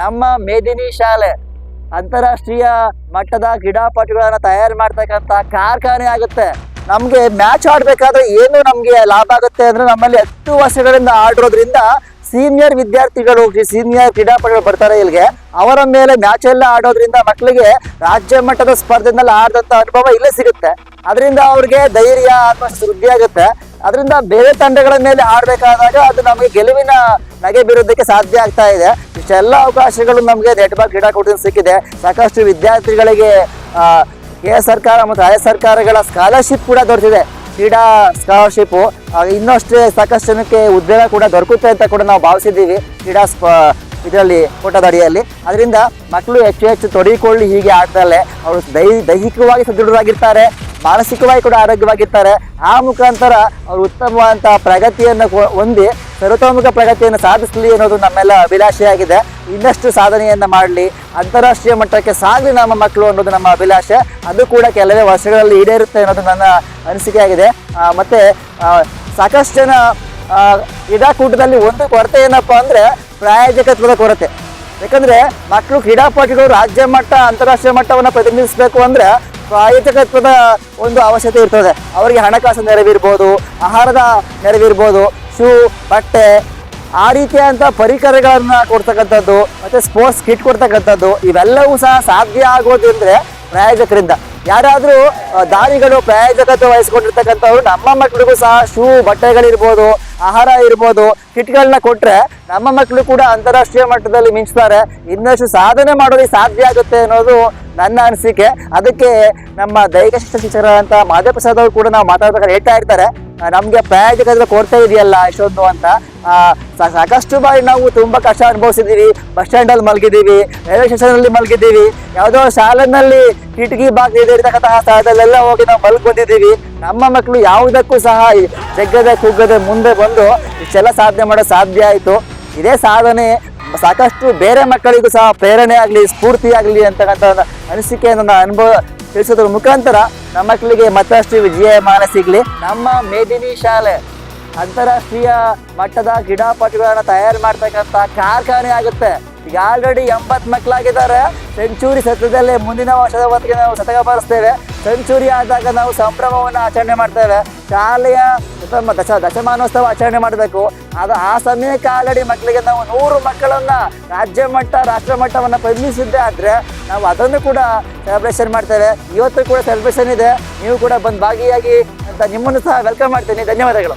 ನಮ್ಮ ಮೇದಿನಿ ಶಾಲೆ ಅಂತಾರಾಷ್ಟ್ರೀಯ ಮಟ್ಟದ ಕ್ರೀಡಾಪಟುಗಳನ್ನು ತಯಾರು ಮಾಡ್ತಕ್ಕಂಥ ಕಾರ್ಖಾನೆ ಆಗುತ್ತೆ. ನಮಗೆ ಮ್ಯಾಚ್ ಆಡಬೇಕಾದ್ರೆ ಏನು ನಮಗೆ ಲಾಭ ಆಗುತ್ತೆ ಅಂದ್ರೆ ನಮ್ಮಲ್ಲಿ ಹತ್ತು ವರ್ಷಗಳಿಂದ ಆಡಿರೋದ್ರಿಂದ ಸೀನಿಯರ್ ವಿದ್ಯಾರ್ಥಿಗಳು ಸೀನಿಯರ್ ಕ್ರೀಡಾಪಟುಗಳು ಬರ್ತಾರೆ ಇಲ್ಲಿಗೆ. ಅವರ ಮೇಲೆ ಮ್ಯಾಚ್ ಎಲ್ಲ ಆಡೋದ್ರಿಂದ ಮಕ್ಕಳಿಗೆ ರಾಜ್ಯ ಮಟ್ಟದ ಸ್ಪರ್ಧೆನಲ್ಲಿ ಆಡಿದಂಥ ಅನುಭವ ಇಲ್ಲೇ ಸಿಗುತ್ತೆ. ಅದರಿಂದ ಅವ್ರಿಗೆ ಧೈರ್ಯ ಆತ್ಮವಿಶ್ವಾಸ ವೃದ್ಧಿ ಆಗುತ್ತೆ. ಅದರಿಂದ ಬೇರೆ ತಂಡಗಳ ಮೇಲೆ ಆಡಬೇಕಾದಾಗ ಅದು ನಮಗೆ ಗೆಲುವಿನ ನಗೆ ಬೀರೋದಕ್ಕೆ ಸಾಧ್ಯ ಆಗ್ತಾ ಇದೆ. ಇಷ್ಟೆಲ್ಲ ಅವಕಾಶಗಳು ನಮಗೆ ನೆಟ್ಬಾಲ್ ಕ್ರೀಡಾಕೂಟದಿಂದ ಸಿಕ್ಕಿದೆ. ಸಾಕಷ್ಟು ವಿದ್ಯಾರ್ಥಿಗಳಿಗೆ ಕೇಂದ್ರ ಸರ್ಕಾರ ಮತ್ತು ರಾಜ್ಯ ಸರ್ಕಾರಗಳ ಸ್ಕಾಲರ್ಶಿಪ್ ಕೂಡ ದೊರೆತಿದೆ. ಕ್ರೀಡಾ ಸ್ಕಾಲರ್ಶಿಪ್ಪು ಇನ್ನಷ್ಟೇ ಸಾಕಷ್ಟು ಜನಕ್ಕೆ ಉದ್ಯೋಗ ಕೂಡ ದೊರಕುತ್ತೆ ಅಂತ ಕೂಡ ನಾವು ಭಾವಿಸಿದ್ದೀವಿ ಕ್ರೀಡಾ ಸ್ಪ, ಇದರಲ್ಲಿ ಕೋಟದಡಿಯಲ್ಲಿ ಅದರಿಂದ ಮಕ್ಕಳು ಹೆಚ್ಚು ಹೆಚ್ಚು ತೊಡಗಿಕೊಳ್ಳಿ, ಹೀಗೆ ಆಡ್ದಲ್ಲೇ ಅವರು ದೈ, ದೈಹಿಕವಾಗಿ ಸದೃಢರಾಗಿರ್ತಾರೆ. ಮಾನಸಿಕವಾಗಿ ಕೂಡ ಆರೋಗ್ಯವಾಗಿರ್ತಾರೆ. ಆ ಮುಖಾಂತರ ಅವರು ಉತ್ತಮವಾದಂತಹ ಪ್ರಗತಿಯನ್ನು ಹೊಂದಿ ಸರ್ವತೋಮುಖ ಪ್ರಗತಿಯನ್ನು ಸಾಧಿಸಲಿ ಅನ್ನೋದು ನಮ್ಮೆಲ್ಲ ಅಭಿಲಾಷೆಯಾಗಿದೆ ಇನ್ನಷ್ಟು ಸಾಧನೆಯನ್ನು ಮಾಡಲಿ, ಅಂತಾರಾಷ್ಟ್ರೀಯ ಮಟ್ಟಕ್ಕೆ ಸಾಗಲಿ ನಮ್ಮ ಮಕ್ಕಳು ಅನ್ನೋದು ನಮ್ಮ ಅಭಿಲಾಷೆ. ಅದು ಕೂಡ ಕೆಲವೇ ವರ್ಷಗಳಲ್ಲಿ ಈಡೇರುತ್ತೆ ಅನ್ನೋದು ನನ್ನ ಅನಿಸಿಕೆಯಾಗಿದೆ ಆಗಿದೆ. ಮತ್ತೆ ಸಾಕಷ್ಟು ಜನ ಕ್ರೀಡಾಕೂಟದಲ್ಲಿ ಒಂದು ಕೊರತೆ ಏನಪ್ಪ ಅಂದರೆ ಪ್ರಾಯೋಜಕತ್ವದ ಕೊರತೆ. ಯಾಕಂದರೆ ಮಕ್ಕಳು ಕ್ರೀಡಾಪಟುಗಳು ರಾಜ್ಯ ಮಟ್ಟ, ಅಂತಾರಾಷ್ಟ್ರೀಯ ಮಟ್ಟವನ್ನು ಪ್ರತಿನಿಧಿಸಬೇಕು ಅಂದ್ರೆ ಪ್ರಾಯೋಜಕತ್ವದ ಒಂದು ಅವಶ್ಯಕತೆ ಇರ್ತದೆ. ಅವರಿಗೆ ಹಣಕಾಸು ನೆರವಿರ್ಬೋದು, ಆಹಾರದ ನೆರವಿರ್ಬೋದು, ಶೂ, ಬಟ್ಟೆ, ಆ ರೀತಿಯಾದಂಥ ಪರಿಕರಗಳನ್ನು ಕೊಡ್ತಕ್ಕಂಥದ್ದು, ಮತ್ತು ಸ್ಪೋರ್ಟ್ಸ್ ಕಿಟ್ ಕೊಡ್ತಕ್ಕಂಥದ್ದು, ಇವೆಲ್ಲವೂ ಸಹ ಸಾಧ್ಯ ಆಗೋದು ಅಂದ್ರೆ ಪ್ರಾಯೋಜಕರಿಂದ. ಯಾರಾದರೂ ದಾರಿಗಳು ಪ್ರಾಯೋಜಕತ್ವ ವಹಿಸ್ಕೊಂಡಿರ್ತಕ್ಕಂಥವ್ರು, ನಮ್ಮ ಮಕ್ಕಳಿಗೂ ಸಹ ಶೂ, ಬಟ್ಟೆಗಳಿರ್ಬೋದು, ಆಹಾರ ಇರ್ಬೋದು, ಕಿಟ್ಗಳನ್ನ ಕೊಟ್ರೆ ನಮ್ಮ ಮಕ್ಕಳು ಕೂಡ ಅಂತಾರಾಷ್ಟ್ರೀಯ ಮಟ್ಟದಲ್ಲಿ ಮಿಂಚ್ತಾರೆ. ಇನ್ನಷ್ಟು ಸಾಧನೆ ಮಾಡೋದಕ್ಕೆ ಸಾಧ್ಯ ಆಗುತ್ತೆ ಅನ್ನೋದು ನನ್ನ ಅನಿಸಿಕೆ. ಅದಕ್ಕೆ ನಮ್ಮ ದೈಹಿಕ ಶಿಕ್ಷಣ ಶಿಕ್ಷಕರಾದಂಥ ಮಾಧವ ಪ್ರಸಾದ್ ಅವರು ಕೂಡ ನಾವು ಮಾತಾಡ್ಬೇಕಾದ್ರೆ ಹೇಳ್ತಾ ಇರ್ತಾರೆ. ನಮ್ಗೆ ಪ್ರಾಯೋಜಕತ್ವ ಕೊಡ್ತಾ ಇದೆಯಲ್ಲ ಇಷ್ಟೊಂದು ಅಂತ ಸಾಕಷ್ಟು ಬಾರಿ ನಾವು ತುಂಬಾ ಕಷ್ಟ ಅನುಭವಿಸಿದ್ದೀವಿ. ಬಸ್ ಸ್ಟ್ಯಾಂಡಲ್ಲಿ ಮಲಗಿದ್ದೀವಿ, ರೈಲ್ವೆ ಸ್ಟೇಷನ್ ಅಲ್ಲಿ ಮಲಗಿದ್ದೀವಿ, ಯಾವುದೋ ಶಾಲೆನಲ್ಲಿ ಕಿಟಕಿ ಬಾಗಿಲು ಇರ್ತಕ್ಕಂತಹ ಸ್ಥಳದಲ್ಲೆಲ್ಲ ಹೋಗಿ ನಾವು ಮಲಗಿ ಬಂದಿದ್ದೀವಿ ನಮ್ಮ ಮಕ್ಕಳು ಯಾವುದಕ್ಕೂ ಸಹ ಜಗ್ಗದೆ ಕುಗ್ಗದೆ ಮುಂದೆ ಬಂದು ಇಷ್ಟೆಲ್ಲ ಸಾಧನೆ ಮಾಡೋ ಸಾಧ್ಯ ಆಯಿತು. ಇದೇ ಸಾಧನೆ ಸಾಕಷ್ಟು ಬೇರೆ ಮಕ್ಕಳಿಗೂ ಸಹ ಪ್ರೇರಣೆ ಆಗಲಿ, ಸ್ಫೂರ್ತಿ ಆಗಲಿ ಅಂತಕ್ಕಂಥ ಅನಿಸಿಕೆಯನ್ನು ಅನುಭವ ತಿಳಿಸೋದ್ರ ಮುಖಾಂತರ ನಮ್ಮ ಮಕ್ಕಳಿಗೆ ಮತ್ತಷ್ಟು ವಿಜಯಮಾನ ಸಿಗಲಿ. ನಮ್ಮ ಮೇದಿನಿ ಶಾಲೆ. ಅಂತಾರಾಷ್ಟ್ರೀಯ ಮಟ್ಟದ ಕ್ರೀಡಾಪಟುಗಳನ್ನ ತಯಾರು ಮಾಡ್ತಕ್ಕಂಥ ಕಾರ್ಖಾನೆ ಆಗುತ್ತೆ. ಈಗ ಆಲ್ರೆಡಿ ಎಂಬತ್ತು ಮಕ್ಕಳಾಗಿದ್ದಾರೆ ಸೆಂಚುರಿ ಸತ್ಯದಲ್ಲಿ ಮುಂದಿನ ವರ್ಷದ ಹೊತ್ತಿಗೆ ನಾವು ಶತಕ ಬಾರಿಸ್ತೇವೆ. ಸೆಂಚುರಿ ಆದಾಗ ನಾವು ಸಂಭ್ರಮವನ್ನು ಆಚರಣೆ ಮಾಡ್ತೇವೆ. ಶಾಲೆಯ ದಶ ದಶಮಾನೋತ್ಸವ ಆಚರಣೆ ಮಾಡಬೇಕು. ಅದು ಆ ಸಮಯಕ್ಕೆ ಆಲ್ರೆಡಿ ಮಕ್ಕಳಿಗೆ ನಾವು ನೂರು ಮಕ್ಕಳನ್ನ ರಾಜ್ಯ ಮಟ್ಟ, ರಾಷ್ಟ್ರ ಮಟ್ಟವನ್ನು ಪ್ರತಿನಿಧಿಸಿದ್ದೇ ಆದರೆ ನಾವು ಅದನ್ನು ಕೂಡ ಸೆಲೆಬ್ರೇಷನ್ ಮಾಡ್ತೇವೆ. ಇವತ್ತು ಕೂಡ ಸೆಲೆಬ್ರೇಷನ್ ಇದೆ. ನೀವು ಕೂಡ ಬಂದು ಭಾಗಿಯಾಗಿ ಅಂತ ನಿಮ್ಮನ್ನು ಸಹ ವೆಲ್ಕಮ್ ಮಾಡ್ತೀನಿ. ಧನ್ಯವಾದಗಳು.